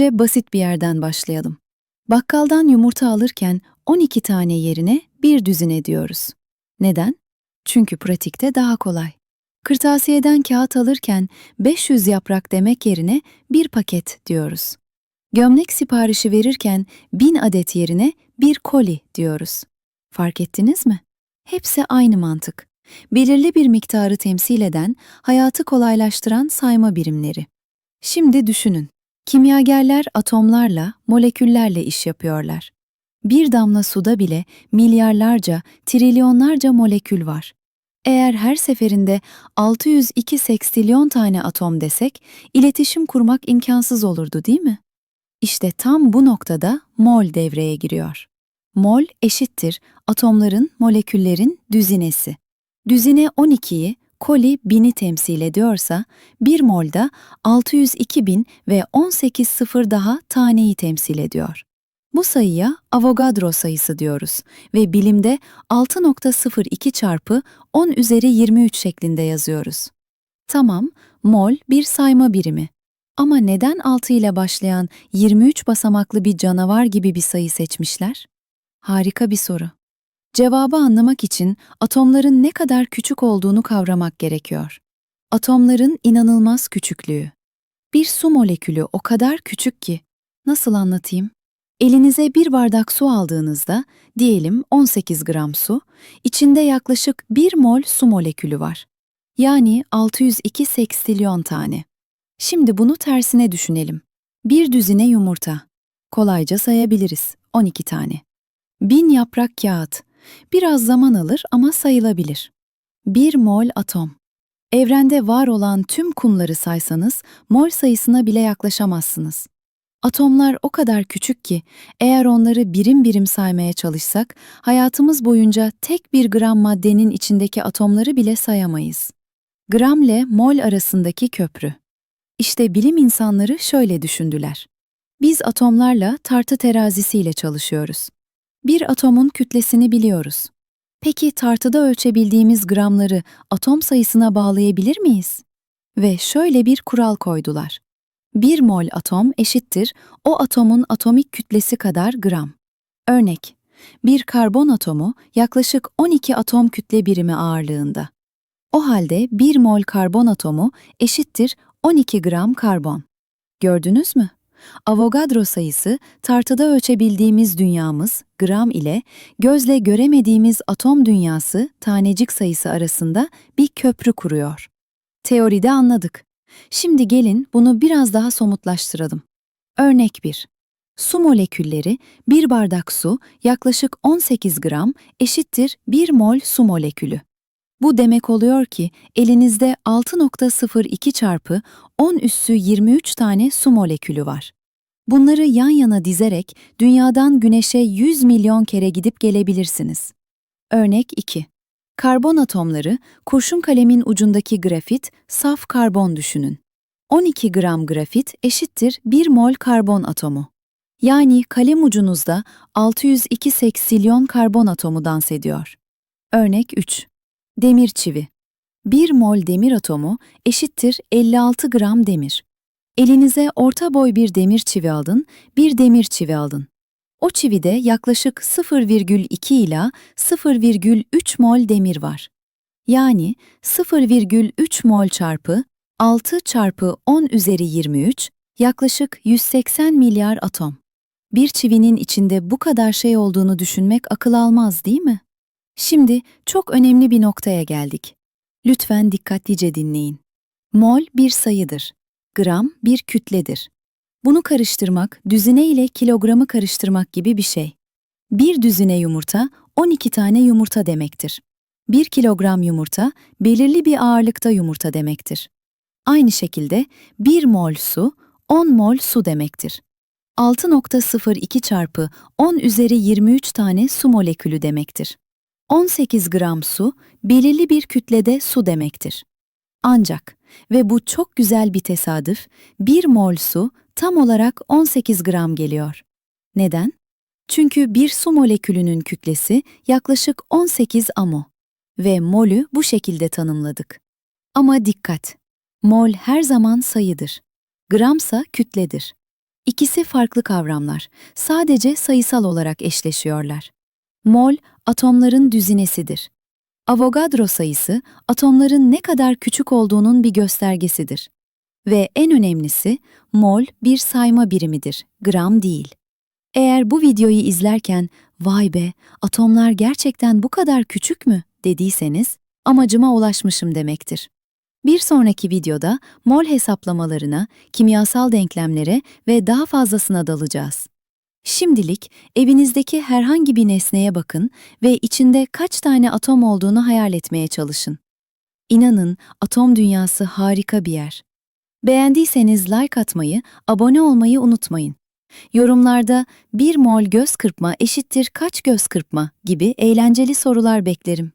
Önce basit bir yerden başlayalım. Bakkaldan yumurta alırken 12 tane yerine bir düzine diyoruz. Neden? Çünkü pratikte daha kolay. Kırtasiyeden kağıt alırken 500 yaprak demek yerine bir paket diyoruz. Gömlek siparişi verirken 1000 adet yerine bir koli diyoruz. Fark ettiniz mi? Hepsi aynı mantık. Belirli bir miktarı temsil eden, hayatı kolaylaştıran sayma birimleri. Şimdi düşünün. Kimyagerler atomlarla, moleküllerle iş yapıyorlar. Bir damla suda bile milyarlarca, trilyonlarca molekül var. Eğer her seferinde 602 seksilyon tane atom desek, iletişim kurmak imkansız olurdu değil mi? İşte tam bu noktada mol devreye giriyor. Mol eşittir atomların, moleküllerin düzinesi. Düzine 12'yi, koli 1000'i temsil ediyorsa, 1 molda 602 bin ve 18 sıfır daha taneyi temsil ediyor. Bu sayıya Avogadro sayısı diyoruz ve bilimde 6.02 çarpı 10 üzeri 23 şeklinde yazıyoruz. Tamam, mol bir sayma birimi. Ama neden 6 ile başlayan 23 basamaklı bir canavar gibi bir sayı seçmişler? Harika bir soru. Cevabı anlamak için atomların ne kadar küçük olduğunu kavramak gerekiyor. Atomların inanılmaz küçüklüğü. Bir su molekülü o kadar küçük ki, nasıl anlatayım? Elinize bir bardak su aldığınızda, diyelim 18 gram su, içinde yaklaşık 1 mol su molekülü var. Yani 602 seksilyon tane. Şimdi bunu tersine düşünelim. Bir düzine yumurta. Kolayca sayabiliriz. 12 tane. Bin yaprak kağıt. Biraz zaman alır ama sayılabilir. Bir mol atom. Evrende var olan tüm kumları saysanız mol sayısına bile yaklaşamazsınız. Atomlar o kadar küçük ki eğer onları birim birim saymaya çalışsak hayatımız boyunca tek bir gram maddenin içindeki atomları bile sayamayız. Gramle mol arasındaki köprü. İşte bilim insanları şöyle düşündüler. Biz atomlarla tartı terazisiyle çalışıyoruz. Bir atomun kütlesini biliyoruz. Peki tartıda ölçebildiğimiz gramları atom sayısına bağlayabilir miyiz? Ve şöyle bir kural koydular. 1 mol atom eşittir o atomun atomik kütlesi kadar gram. Örnek, bir karbon atomu yaklaşık 12 atom kütle birimi ağırlığında. O halde 1 mol karbon atomu eşittir 12 gram karbon. Gördünüz mü? Avogadro sayısı tartıda ölçebildiğimiz dünyamız gram ile gözle göremediğimiz atom dünyası tanecik sayısı arasında bir köprü kuruyor. Teoride anladık. Şimdi gelin bunu biraz daha somutlaştıralım. Örnek 1. Su molekülleri bir bardak su yaklaşık 18 gram eşittir 1 mol su molekülü. Bu demek oluyor ki elinizde 6.02 çarpı 10 üssü 23 tane su molekülü var. Bunları yan yana dizerek dünyadan güneşe 100 milyon kere gidip gelebilirsiniz. Örnek 2. Karbon atomları, kurşun kalemin ucundaki grafit, saf karbon düşünün. 12 gram grafit eşittir 1 mol karbon atomu. Yani kalem ucunuzda 602 seksilyon karbon atomu dans ediyor. Örnek 3. Demir çivi. 1 mol demir atomu eşittir 56 gram demir. Elinize orta boy bir demir çivi alın, bir demir çivi alın. O çivide yaklaşık 0,2 ila 0,3 mol demir var. Yani 0,3 mol çarpı 6 çarpı 10 üzeri 23 yaklaşık 180 milyar atom. Bir çivinin içinde bu kadar şey olduğunu düşünmek akıl almaz değil mi? Şimdi çok önemli bir noktaya geldik. Lütfen dikkatlice dinleyin. Mol bir sayıdır. Gram bir kütledir. Bunu karıştırmak, düzine ile kilogramı karıştırmak gibi bir şey. Bir düzine yumurta, 12 tane yumurta demektir. Bir kilogram yumurta, belirli bir ağırlıkta yumurta demektir. Aynı şekilde 1 mol su, 10 mol su demektir. 6.02 çarpı 10 üzeri 23 tane su molekülü demektir. 18 gram su, belirli bir kütlede su demektir. Ancak ve bu çok güzel bir tesadüf, 1 mol su tam olarak 18 gram geliyor. Neden? Çünkü bir su molekülünün kütlesi yaklaşık 18 amo ve molü bu şekilde tanımladık. Ama dikkat! Mol her zaman sayıdır. Gramsa kütledir. İkisi farklı kavramlar. Sadece sayısal olarak eşleşiyorlar. Mol, atomların düzinesidir. Avogadro sayısı, atomların ne kadar küçük olduğunun bir göstergesidir. Ve en önemlisi, mol bir sayma birimidir, gram değil. Eğer bu videoyu izlerken, vay be, atomlar gerçekten bu kadar küçük mü dediyseniz, amacıma ulaşmışım demektir. Bir sonraki videoda mol hesaplamalarına, kimyasal denklemlere ve daha fazlasına dalacağız. Şimdilik evinizdeki herhangi bir nesneye bakın ve içinde kaç tane atom olduğunu hayal etmeye çalışın. İnanın atom dünyası harika bir yer. Beğendiyseniz like atmayı, abone olmayı unutmayın. Yorumlarda 1 mol göz kırpma eşittir kaç göz kırpma gibi eğlenceli sorular beklerim.